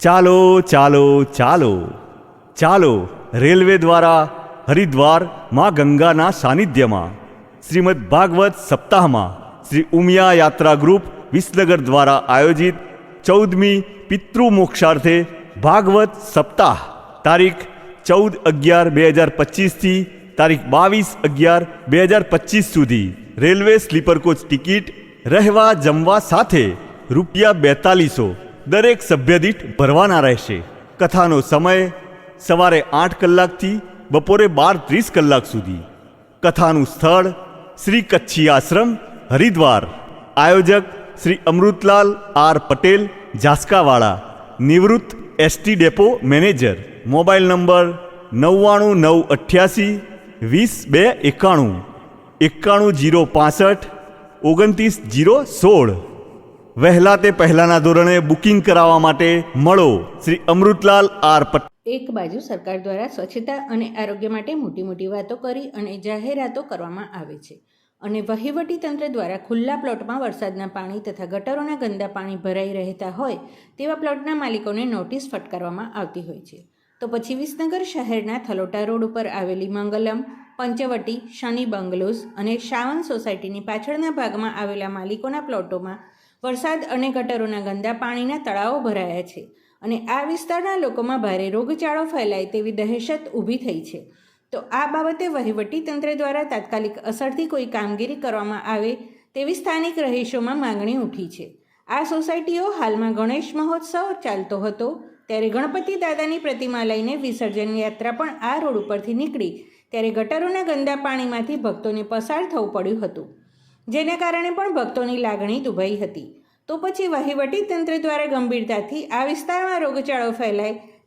ચાલો ચાલો ચાલો. ચાલો, રેલવે દ્વારા હરિદ્વાર મા ગંગાના સાનિધ્યમાં. શ્રીમદ ભાગવત સપ્તાહમાં શ્રી ઉમિયા યાત્રા ગ્રુપ વિસનગર દ્વારા આયોજિત ચૌદમી પિતૃ મોક્ષાર્થે ભાગવત સપ્તાહ, તારીખ ચૌદ અગિયાર બે હજાર પચીસથી તારીખ બાવીસ અગિયાર બે હજાર પચીસ સુધી. રેલવે સ્લીપર કોચ ટિકિટ રહેવા જમવા સાથે રૂપિયા બેતાલીસો દરેક સભ્ય દીઠ ભરવાના રહેશે. કથાનો સમય સવારે આઠ કલાકથી બપોરે બાર ત્રીસ કલાક સુધી. કથાનું સ્થળ શ્રી કચ્છી આશ્રમ, હરિદ્વાર. આયોજક શ્રી અમૃતલાલ આર પટેલ, ઝાસ્કાવાળા, નિવૃત્ત ST depot manager. Mobile number નવ્વાણું નવ અઠ્યાસી વીસ બે એકાણું. એકાણું જીરો પાસઠ, ઓગણત્રીસ જીરો સોળ. વહેલા તે પહેલાના ધોરણે બુકિંગ કરાવવા માટે મળો. શ્રી અમૃતલાલ આર પટેલ એક બાજુ સરકાર દ્વારા સ્વચ્છતા અને આરોગ્ય માટે મોટી મોટી વાતો કરી અને જાહેરાતો કરવામાં આવે છે. અને વહીવટી તંત્ર દ્વારા ખુલ્લા પ્લોટમાં વરસાદના પાણી તથા ગટરોના ગંદા પાણી ભરાઈ રહેતા હોય તેવા પ્લોટના માલિકોને નોટિસ ફટકારવામાં આવતી હોય છે. તો પછી વિસનગર શહેરના થલોટા રોડ ઉપર આવેલી મંગલમ, પંચવટી, શનિ બંગલોઝ અને શાવન સોસાયટીની પાછળના ભાગમાં આવેલા માલિકોના પ્લોટોમાં વરસાદ અને ગટરોના ગંદા પાણીના તળાવો ભરાયા છે અને આ વિસ્તારના લોકોમાં ભારે રોગચાળો ફેલાય તેવી દહેશત ઊભી થઈ છે. તો આ બાબતે વહીવટી તંત્ર દ્વારા તાત્કાલિક અસરથી કોઈ કામગીરી કરવામાં આવે તેવી સ્થાનિક રહીશોમાં માંગણી ઉઠી છે. આ સોસાયટીઓ હાલમાં ગણેશ મહોત્સવ ચાલતો હતો ત્યારે ગણપતિ દાદાની પ્રતિમા લઈને વિસર્જન યાત્રા પણ આ રોડ ઉપરથી નીકળી ત્યારે ગટરોના ગંદા પાણીમાંથી ભક્તોને પસાર થવું પડ્યું હતું. જેના કારણે પણ ભક્તોની લાગણી દુભાઈ હતી. તો પછી વહીવટી તંત્ર દ્વારા ગંભીરતાથી આ વિસ્તારમાં રોગચાળો ફેલાય